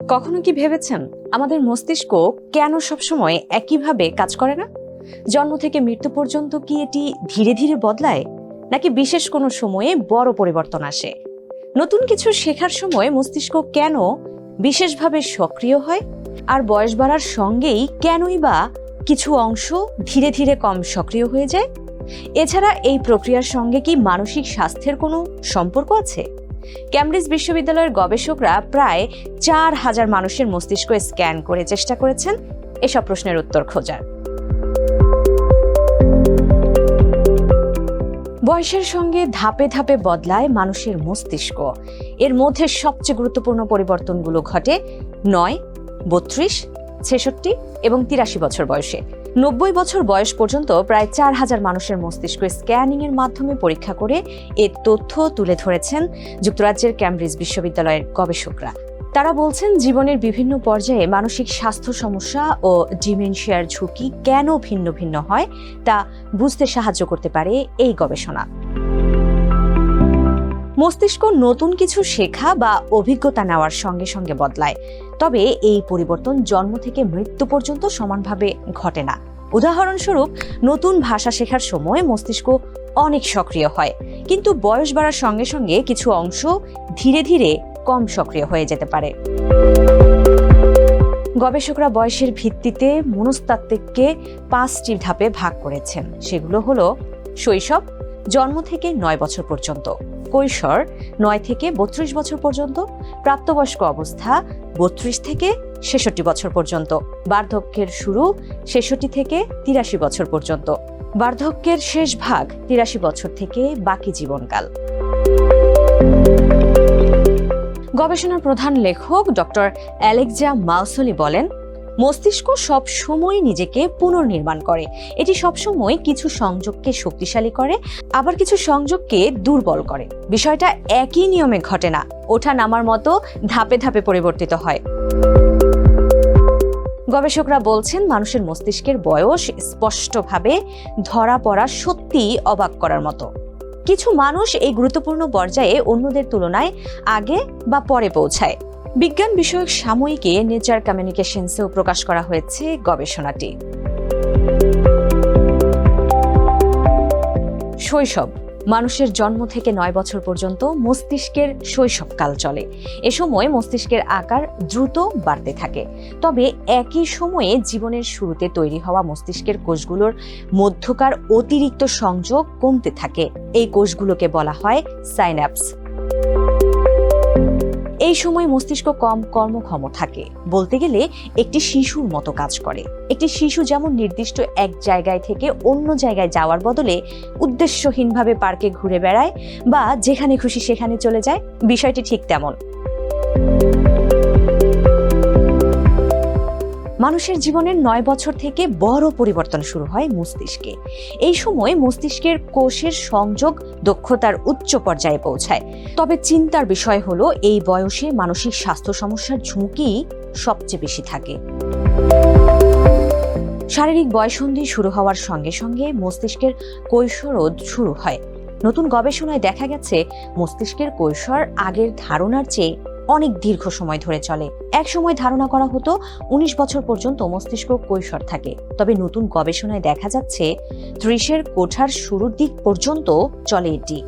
কখনো কি ভেবেছেন আমাদের মস্তিষ্ক কেন সবসময় একইভাবে কাজ করে না? জন্ম থেকে মৃত্যু পর্যন্ত কি এটি ধীরে ধীরে বদলায়, নাকি বিশেষ কোনো সময়ে বড় পরিবর্তন আসে? নতুন কিছু শেখার সময় মস্তিষ্ক কেন বিশেষভাবে সক্রিয় হয়? আর বয়স বাড়ার সঙ্গেই কেনই বা কিছু অংশ ধীরে ধীরে কম সক্রিয় হয়ে যায়? এছাড়া এই প্রক্রিয়ার সঙ্গে কি মানসিক স্বাস্থ্যের কোনো সম্পর্ক আছে? ক্যামব্রিজ বিশ্ববিদ্যালয়ের গবেষকরা প্রায় চার হাজার মানুষের মস্তিষ্ক স্ক্যান করে চেষ্টা করেছেন। এসব প্রশ্নের উত্তর খোঁজার। বয়সের সঙ্গে ধাপে ধাপে বদলায় মানুষের মস্তিষ্ক। এর মধ্যে সবচেয়ে গুরুত্বপূর্ণ পরিবর্তনগুলো ঘটে নয়, বত্রিশ, ছেষট্টি এবং তিরাশি বছর বয়সে। নব্বই বছর বয়স পর্যন্ত প্রায় চার হাজার মানুষের মস্তিষ্ক স্ক্যানিং এর মাধ্যমে পরীক্ষা করে এ তথ্য তুলে ধরেছেন যুক্তরাজ্যের ক্যামব্রিজ বিশ্ববিদ্যালয়ের গবেষকরা। তারা বলছেন, জীবনের বিভিন্ন পর্যায়ে মানসিক স্বাস্থ্য সমস্যা ও ডিমেনশিয়ার ঝুঁকি কেন ভিন্ন ভিন্ন হয় তা বুঝতে সাহায্য করতে পারে এই গবেষণা। মস্তিষ্ক নতুন কিছু শেখা বা অভিজ্ঞতা নেওয়ার সঙ্গে সঙ্গে বদলায়। তবে এই পরিবর্তন জন্ম থেকে মৃত্যু পর্যন্ত সমানভাবে ঘটে না। উদাহরণস্বরূপ, নতুন ভাষা শেখার সময় মস্তিষ্ক অনেক সক্রিয় হয়। কিন্তু বয়স বাড়ার সঙ্গে সঙ্গে কিছু অংশ ধীরে ধীরে কম সক্রিয় হয়ে যেতে পারে। গবেষকরা বয়সের ভিত্তিতে মনস্তাত্ত্বিককে পাঁচটি ধাপে ভাগ করেছেন। সেগুলো হলো, শৈশব, জন্ম থেকে নয় বছর পর্যন্ত। কৈশোর, নয় থেকে বত্রিশ বছর পর্যন্ত, প্রাপ্তবয়স্ক অবস্থা বত্রিশ থেকে ছেষট্টি বছর পর্যন্ত, বার্ধক্যের শুরু ছেষট্টি থেকে তিরাশি বছর পর্যন্ত। বার্ধক্যের শেষ ভাগ তিরাশি বছর থেকে বাকি জীবনকাল। গবেষণার প্রধান লেখক ডক্টর অ্যালেক্সা মাউসলি বলেন মস্তিষ্ক সব সময় নিজেকে পুনর্নির্মাণ করে। এটি সবসময় কিছু সংযোগকে শক্তিশালী করে, আবার কিছু সংযোগকে দুর্বল করে। বিষয়টা একই নিয়মে ঘটে না। ওঠা নামার মতো ধাপে ধাপে পরিবর্তিত হয়। গবেষকরা বলছেন, মানুষের মস্তিষ্কের বয়স স্পষ্টভাবে ধরা পড়া সত্যি অবাক করার মতো। কিছু মানুষ এই গুরুত্বপূর্ণ পর্যায়ে অন্যদের তুলনায় আগে বা পরে পৌঁছায়। বিজ্ঞান বিষয়ক সাময়িকে নেচার কমিউনিকেশনসেও প্রকাশ করা হয়েছে গবেষণাটি। শৈশব, মানুষের জন্ম থেকে নয় বছর পর্যন্ত মস্তিষ্কের শৈশবকাল চলে। এ সময় মস্তিষ্কের আকার দ্রুত বাড়তে থাকে। তবে একই সময়ে জীবনের শুরুতে তৈরি হওয়া মস্তিষ্কের কোষগুলোর মধ্যকার অতিরিক্ত সংযোগ কমতে থাকে। এই কোষগুলোকে বলা হয় সাইন্যাপস। এই সময় মস্তিষ্ক কম কর্মক্ষম থাকে। বলতে গেলে একটি শিশুর মতো কাজ করে। একটি শিশু যেমন নির্দিষ্ট এক জায়গায় থেকে অন্য জায়গায় যাওয়ার বদলে উদ্দেশ্যহীনভাবে পার্কে ঘুরে বেড়ায় বা যেখানে খুশি সেখানে চলে যায়, বিষয়টি ঠিক তেমন। মানুষের জীবনের নয় বছর থেকে বড় পরিবর্তন শুরু হয় মস্তিষ্কে। এই সময় মস্তিষ্কের কোষের সংযোগ দক্ষতার উচ্চ পর্যায়ে পৌঁছায়। তবে চিন্তার বিষয় হলো, এই বয়সে মানসিক স্বাস্থ্য সমস্যার ঝুঁকি সবচেয়ে বেশি থাকে। শারীরিক বয়সন্ধি শুরু হওয়ার সঙ্গে সঙ্গে মস্তিষ্কের কৈশোরোধ শুরু হয়। নতুন গবেষণায় দেখা গেছে, মস্তিষ্কের কৈশোর আগের ধারণার চেয়ে অনেক দীর্ঘ সময় ধরে চলে। এক সময় ধারণা করা হতো, উনিশ বছর পর্যন্ত মস্তিষ্ক কৈশোর থাকে। তবে নতুন গবেষণায় দেখা যাচ্ছে, ত্রিশের কোঠার শুরুর দিক পর্যন্ত চলে এটি।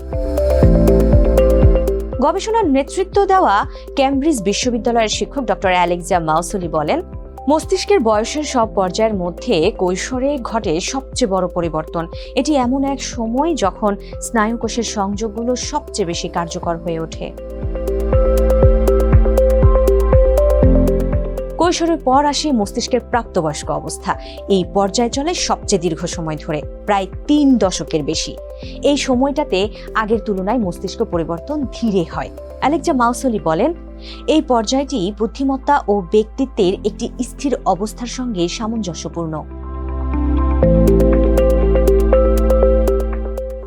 গবেষণার নেতৃত্ব দেওয়া ক্যামব্রিজ বিশ্ববিদ্যালয়ের শিক্ষক ডক্টর অ্যালেক্সা মাউসলি বলেন, মস্তিষ্কের বয়সের সব পর্যায়ের মধ্যে কৈশোরে ঘটে সবচেয়ে বড় পরিবর্তন। এটি এমন এক সময় যখন স্নায়ুকোষের সংযোগগুলো সবচেয়ে বেশি কার্যকর হয়ে ওঠে। কৈশোরের পর আসে মস্তিষ্কের প্রাপ্তবয়স্ক অবস্থা। এই পর্যায়ে চলে সবচেয়ে দীর্ঘ সময় ধরে, প্রায় তিন দশকের বেশি। এই সময়টাতে আগের তুলনায় মস্তিষ্ক পরিবর্তন ধীরে হয়। অ্যালেক্সা মাউসলি বলেন, এই পর্যায়টি বুদ্ধিমত্তা ও ব্যক্তিত্বের একটি স্থির অবস্থার সঙ্গে সামঞ্জস্যপূর্ণ।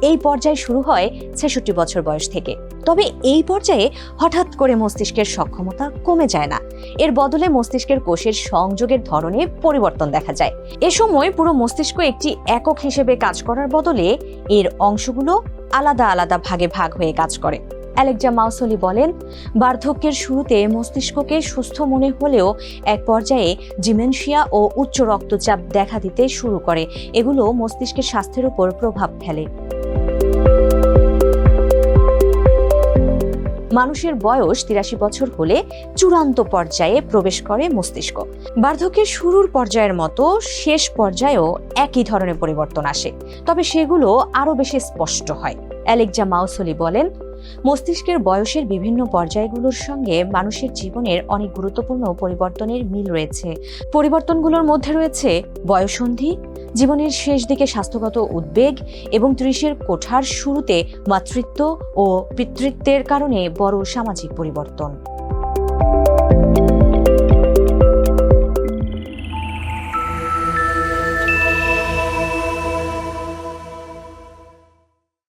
এই পর্যায় শুরু হয় ছেষট্টি বছর বয়স থেকে। তবে এই পর্যায়ে হঠাৎ করে মস্তিষ্কের সক্ষমতা কমে যায় না। এর বদলে মস্তিষ্কের কোষের সংযোগের ধরনে পরিবর্তন দেখা যায়। এ সময় পুরো মস্তিষ্ক একটি একক হিসেবে কাজ করার বদলে এর অংশগুলো আলাদা আলাদা ভাগে ভাগ হয়ে কাজ করে। অ্যালেকজা মাউসলি বলেন, বার্ধক্যের শুরুতে মস্তিষ্ককে সুস্থ মনে হলেও এক পর্যায়ে ডিমেনশিয়া ও উচ্চ রক্তচাপ দেখা দিতে শুরু করে। এগুলো মস্তিষ্কের স্বাস্থ্যের উপর প্রভাব ফেলে। মানুষের বয়স তিরাশি বছর হলে চূড়ান্ত পর্যায়ে প্রবেশ করে মস্তিষ্ক। বার্ধক্যের শুরুর পর্যায়ের মতো শেষ পর্যায়েও একই ধরনের পরিবর্তন আসে। তবে সেগুলো আরও বেশি স্পষ্ট হয়। অ্যালেকজা মাউসলি বলেন মস্তিষ্কের বয়সের বিভিন্ন পর্যায়গুলোর সঙ্গে মানুষের জীবনের অনেক গুরুত্বপূর্ণ পরিবর্তনের মিল রয়েছে। পরিবর্তনগুলোর মধ্যে রয়েছে বয়সন্ধি, জীবনের শেষ দিকে স্বাস্থ্যগত উদ্বেগ এবং ত্রিশের কোঠার শুরুতে মাতৃত্ব ও পিতৃত্বের কারণে বড় সামাজিক পরিবর্তন।